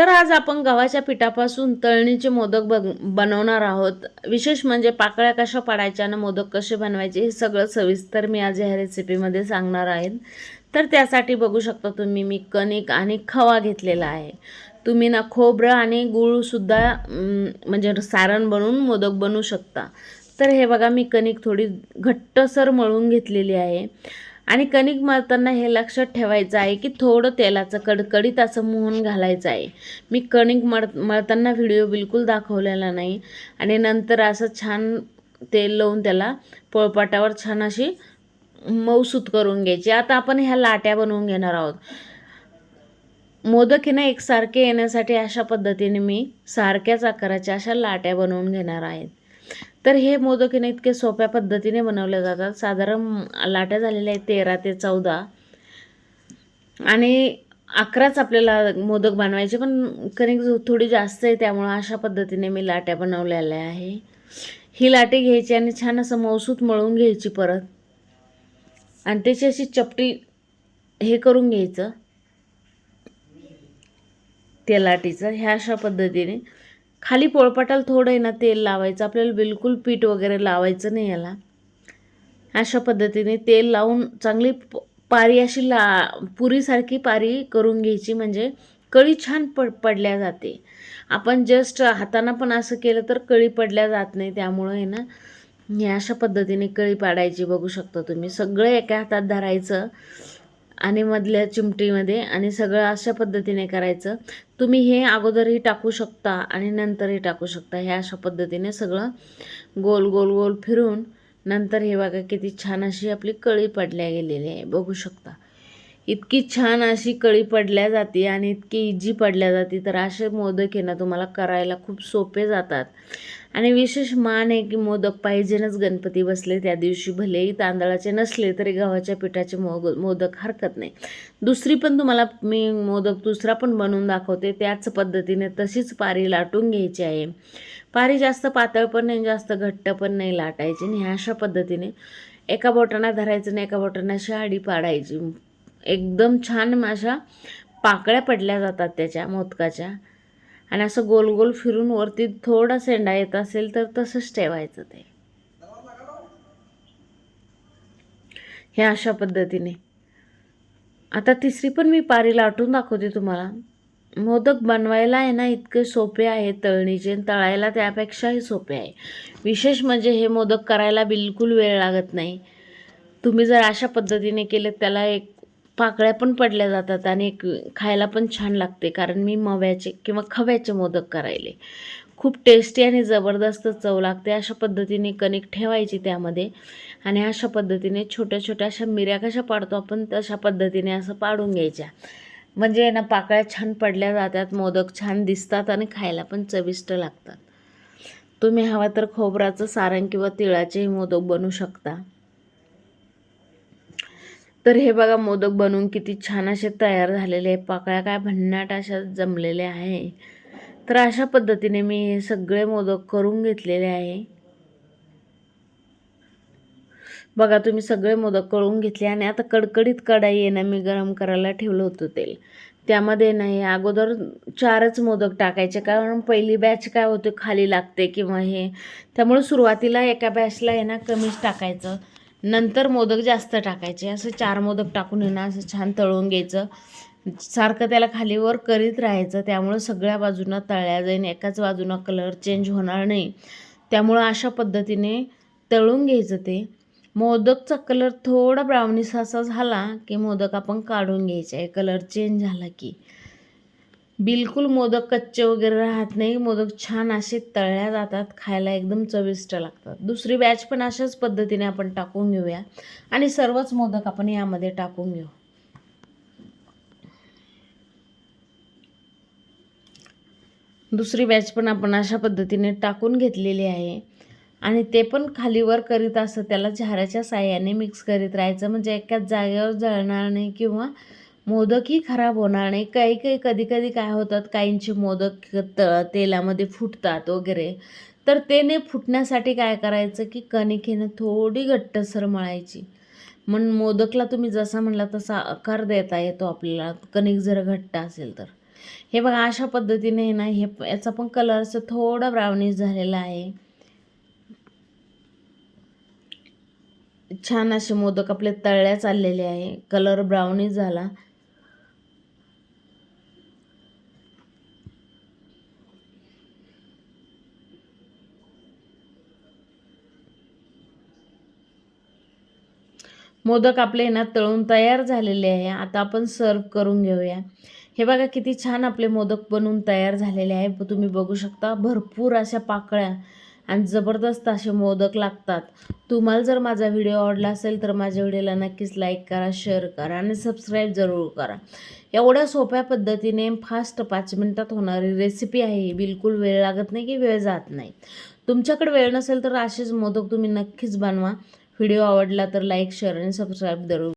तर आज आपण गव्हाच्या पिठापासून तळणीचे मोदक बग बनवणार आहोत. विशेष म्हणजे पाकळ्या कशा पाडायच्या आणि मोदक कसे बनवायचे हे सगळं सविस्तर मी आज ह्या रेसिपीमध्ये सांगणार आहे तर त्यासाठी बघू शकता तुम्ही मी कणिक आणि खवा घेतलेला आहे. तुम्ही ना खोबरं आणि गूळसुद्धा म्हणजे सारण बनवून मोदक बनवू शकता. तर हे बघा मी कणिक थोडी घट्टसर मळून घेतलेली आहे. आणि कणिक मारताना हे लक्षात ठेवायचं आहे की थोडं तेलाचं कडकडीत असं मोहन घालायचं आहे. मी कणिक मळ मळताना व्हिडिओ बिलकुल दाखवलेला नाही. आणि नंतर असं छान तेल लावून त्याला पोळपाटावर छान अशी मऊसूत करून घ्यायची. आता आपण ह्या लाट्या बनवून घेणार आहोत. मोदक हे ना एकसारखे येण्यासाठी अशा पद्धतीने मी सारख्याच आकाराच्या अशा लाट्या बनवून घेणार आहेत तर हे मोदक ना इतके सोप्या पद्धतीने बनवले जातात. साधारण लाट्या झालेल्या आहेत तेरा ते चौदा. आणि अकराच आपल्याला मोदक बनवायचे पण कणिक थोडी जास्त आहे त्यामुळं अशा पद्धतीने मी लाट्या बनवलेल्या आहे. ही लाटी घ्यायची आणि छान असं मौसूत मळून घ्यायची परत. आणि त्याची अशी चपटी हे करून घ्यायचं. त्या लाटीचं ह्या अशा पद्धतीने. खाली पोळपाटाला थोडं आहे ना तेल लावायचं. आपल्याला बिलकुल पीठ वगैरे लावायचं नाही याला. अशा पद्धतीने तेल लावून चांगली पारी अशी ला पुरीसारखी पारी करून घ्यायची. म्हणजे कळी छान पड पडल्या जाते. आपण जस्ट हातानं पण असं केलं तर कळी पडल्या जात नाही. त्यामुळं आहे ना हे अशा पद्धतीने कळी पाडायची बघू शकता तुम्ही. सगळं एका हातात धरायचं. आणि मधल्या चिमटीमध्ये आणि सगळं अशा पद्धतीने करायचं. तुम्ही हे अगोदरही टाकू शकता आणि नंतरही टाकू शकता. हे अशा पद्धतीने सगळं गोल गोल गोल फिरून नंतर हे बघा किती छान अशी आपली कळी पडल्या गेलेली आहे. बघू शकता. इतकी छान अशी कळी पडल्या जाते आणि इतकी इजी पडल्या जाते तर असे मोदक आहे ना तुम्हाला करायला खूप सोपे जातात. आणि विशेष मान आहे की मोदक पाहिजेनच गणपती बसले त्या दिवशी भलेही तांदळाचे नसले तरी गव्हाच्या पिठाचे मोग मोदक हरकत नाही. दुसरी पण तुम्हाला मी मोदक दुसरा पण बनवून दाखवते त्याच पद्धतीने तशीच पारी लाटून घ्यायची आहे. पारी जास्त पातळ पण नाही जास्त घट्ट पण नाही लाटायची आणि ह्या अशा पद्धतीने एका बोटांना धरायचं आणि एका बोटांना अशी आडी पाडायची. एकदम छान अशा पाकळ्या पडल्या जातात त्याच्या मोदकाच्या. आणि असं गोल गोल फिरून वरती थोडा सेंडा येत असेल तर तसंच ठेवायचं ते. हे अशा पद्धतीने. आता तिसरी पण मी पारी लाटून दाखवते तुम्हाला. मोदक बनवायला आहे ना इतके सोपे आहे तळणीचे आणि तळायला त्यापेक्षाही सोपे आहे. विशेष म्हणजे हे मोदक करायला बिलकुल वेळ लागत नाही. तुम्ही जर अशा पद्धतीने केले त्याला एक पाकळ्या पण पडल्या जातात आणि एक खायला पण छान लागते कारण मी मव्याचे किंवा खव्याचे मोदक करायले. खूप टेस्टी आणि जबरदस्त चव लागते अशा पद्धतीने कणिक ठेवायची त्यामध्ये. आणि अशा पद्धतीने छोट्या छोट्या अशा मिऱ्या कशा पाडतो आपण तशा पद्धतीने असं पाडून घ्यायच्या. म्हणजे आहे ना पाकळ्या छान पडल्या जातात मोदक छान दिसतात आणि खायला पण चविष्ट लागतात. तुम्ही हवा तर खोबराचं सारण किंवा तिळाचेही मोदक बनवू शकता. तर हे बघा मोदक बनवून किती छान असे तयार झालेले आहे पाकळ्या काय भन्नाट अशा जमलेल्या आहे. तर अशा पद्धतीने मी हे सगळे मोदक करून घेतलेले आहे. बघा तुम्ही सगळे मोदक कळून घेतले आणि आता कडकडीत कढाई आहे ना मी गरम करायला ठेवलं होतं तेल. त्यामध्ये नाही अगोदर चारच मोदक टाकायचे कारण पहिली बॅच काय होते खाली लागते किंवा हे. त्यामुळे सुरुवातीला एका बॅचला आहे ना कमीच टाकायचं. नंतर मोदक जास्त टाकायचे. असं चार मोदक टाकून येणं असं छान तळून घ्यायचं. सारखं त्याला खालीवर करीत राहायचं. त्यामुळं सगळ्या बाजूनं तळल्या जाईन. एकाच बाजूनं कलर चेंज होणार नाही. त्यामुळं अशा पद्धतीने तळून घ्यायचं ते. मोदकचा कलर थोडा ब्राउनिश असा झाला की मोदक आपण काढून घ्यायचे. आहे कलर चेंज झाला की. बिलकुल मोदक कच्चे वगैरे राहत नाही. मोदक छान असे तळल्या जातात खायला एकदम चविष्ट लागतात. दुसरी बॅच पण अशाच पद्धतीने आपण टाकून घेऊया. आणि सर्वच मोदक आपण यामध्ये टाकून घेऊ. दुसरी बॅच पण आपण अशा पद्धतीने टाकून घेतलेली आहे. आणि ते पण खालीवर करीत असं त्याला झाऱ्याच्या साह्याने मिक्स करीत राहायचं. म्हणजे एकाच जागेवर जळणार नाही किंवा मोदकही खराब होणार नाही. काही काही कधी कधी काय होतात काहींचे मोदक त तेलामध्ये फुटतात वगैरे. तर तेने फुटण्यासाठी काय करायचं की कणिकेनं थोडी घट्टसर मळायची. मग मोदकला तुम्ही जसा म्हणला तसा आकार देता येतो आपल्याला. कणिक जर घट्ट असेल तर. हे बघा अशा पद्धतीने ना हे याचा पण कलर असं थोडा ब्राउनिश झालेला आहे. छान असे मोदक आपले तळल्या चाललेले आहे. कलर ब्राउनिश झाला. मोदक आपले ना तळून तयार झालेले आहे. आता आपण सर्व करून घेऊया. हे बघा किती छान आपले मोदक बनवून तयार झालेले आहे. तुम्ही बघू शकता भरपूर अशा पाकळ्या आणि जबरदस्त असे मोदक लागतात. तुम्हाला जर माझा व्हिडिओ आवडला असेल तर माझ्या व्हिडिओला नक्कीच लाईक करा शेअर करा आणि सबस्क्राईब जरूर करा. एवढ्या सोप्या पद्धतीने फास्ट पाच मिनटात होणारी रेसिपी आहे ही. बिलकुल वेळ लागत नाही की वेळ जात नाही. तुमच्याकडे वेळ नसेल तर असेच मोदक तुम्ही नक्कीच बनवा. व्हिडिओ आवडला तर लाईक शेअर आणि सबस्क्राईब जरूर